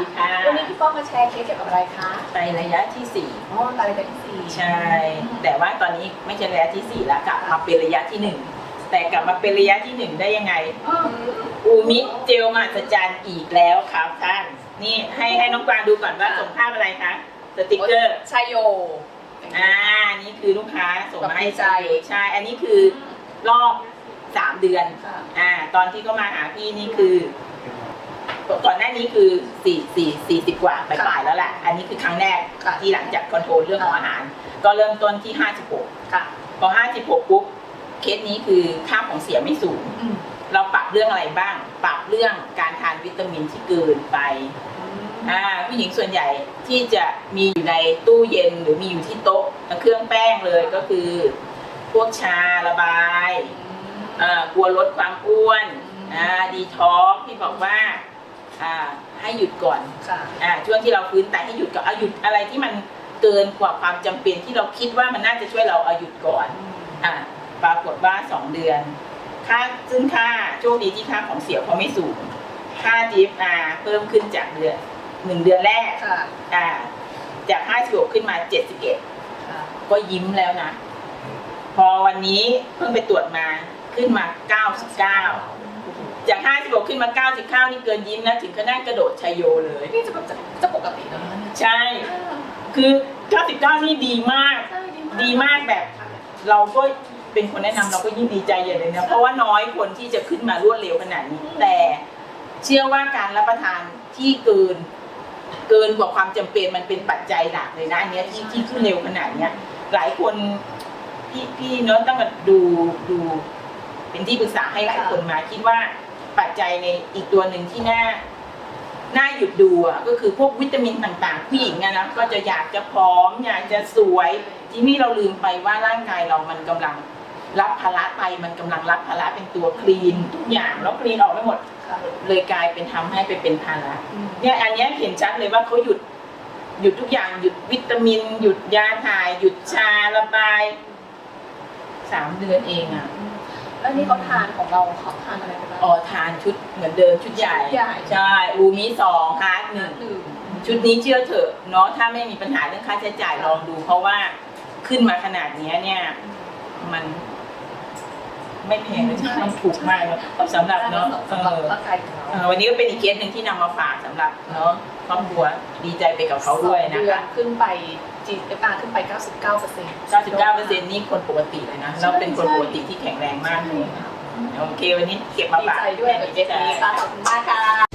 ดีค่ะ วันนี้พี่ป้อมมาแชร์เคสเกี่ยวกับอะไรคะไประยะที่สี่อ๋อรายการที่สี่ใช่ แต่ว่าตอนนี้ไม่ใช่ระยะที่สี่แล้วกลับมาเป็นระยะที่หนึ่งแต่กลับมาเป็นระยะที่หนึ่งได้ยังไง อืมอูมิเจลมหัศจรรย์อีกแล้วครับท่าน นี่ให้ให้น้องกวางดูก่อนว่าส่งภาพอะไรคะสติกเกอร์ ชายโย อ่า นี่คือลูกค้าส่งมาให้แบบดีใจ ใช่ อันนี้คือรอบสามเดือน ค่ะ อ่า ตอนที่เขามาหาพี่นี่คือ ก่อนหน้านี้คือสี่สี่สี่สิบกว่าปลายๆแล้วแหละอันนี้คือครั้งแรกค่ะที่หลังจากคอนโทรลเรื่องของอาหาร ก็เริ่มต้นที่ห้าสิบหกค่ะพอห้าสิบหกปุ๊บเคสนี้คือค่าของเสียไม่สูงอืมเราปรับเรื่องอะไรบ้าง ปรับเรื่องการทานวิตามินที่เกินไปอ่าผู้หญิงส่วนใหญ่ที่จะมีอยู่ในตู้เย็นหรือมีอยู่ที่โต๊ะเครื่องแป้งเลยก็คือ พวกชาระบายอ่ากลัวลดความอ้วนอ่าดีท็อกที่บอกว่า อ่าให้หยุดก่อนค่ะ อ่าช่วงที่เราฟื้นแต่ให้หยุดก่อนเอาหยุดอะไรที่มันเกินกว่าความจำเป็นที่เราคิดว่ามันน่าจะช่วยเราเอาหยุดก่อนอ่าปรากฏว่าสองเดือน ค่าซึ่งค่าโชคดีที่ค่าของเสียเขาไม่สูง ค่า GFR เพิ่มขึ้นจากเดือนหนึ่งเดือนแรกค่ะ อ่าจาก56ขึ้นมา 71 ค่ะ ก็ยิ้มแล้วนะ พอวันนี้เพิ่งไปตรวจมาขึ้นมา 99 จาก 56 ขึ้นมา 99 นี่เกินยิ้มนะ ถึงขนาดกระโดดชัยโยเลย นี่จะแบบจะจะปกติแล้วนะเนี่ยใช่ คือ 99 นี่ดีมากใช่ดีมากแบบ เราก็เป็นคนแนะนำเราก็ยิ่งดีใจใหญ่เลยนะ เพราะว่าน้อยคนที่จะขึ้นมารวดเร็วขนาดนี้ แต่เชื่อว่าการรับประทานที่เกิน เกินกว่าความจำเป็นมันเป็นปัจจัยหลักเลยนะอันเนี้ยที่ที่ขึ้นเร็วขนาดเนี้ย หลายคนพี่พี่เนอะต้องมาดูดู เป็นที่ปรึกษาให้หลายคนมาคิดว่าปัจจัยในอีกตัวหนึ่งที่น่าน่าหยุดดูอะก็คือพวกวิตามินต่างๆ ผู้หญิงอะนะก็จะอยากจะพร้อม อยากจะสวย ทีนี้เราลืมไปว่าร่างกายเรามันกำลังรับภาระไปมันกำลังรับภาระเป็นตัวคลีนทุกอย่างแล้วคลีนออกไม่หมดค่ะเลยกลายเป็นทำให้ไปเป็นภาระอืมเนี่ยอันเนี้ยเห็นชัดเลยว่าเขาหยุดหยุดทุกอย่างหยุดวิตามิน หยุดยาถ่าย หยุดชาระบายสามเดือนเองอะ แล้วนี่เขาทานของเราเขาทานอะไรไปบ้างอ๋อทานชุดเหมือนเดิมชุดใหญ่ใหญ่ใช่อูมิสองฮาร์ดหนึ่งหนึ่งชุดนี้เชื่อเถอะเนาะถ้าไม่มีปัญหาเรื่องค่าใช้จ่ายลองดู เพราะว่าขึ้นมาขนาดเนี้ยเนี่ย มัน ไม่แพงเลยมันถูกมากเลยสำหรับเนาะสำหรับเออร่างกายของเราเออวันนี้ก็เป็นอีกเคสหนึ่งที่นำมาฝากสำหรับเนาะครอบครัวดีใจไปกับเขาด้วยนะสองเดือคะ ขึ้นไป GFR ขึ้นไป 99เปอร์เซ็นต์ 99%นี่คนปกติเลยนะแล้วเป็นคนปกติที่แข็งแรงมากเลยโอเค วันนี้เก็บมาดีฝากใจด้วยกับเจสใช่นี้ค่ะขอบคุณมากค่ะ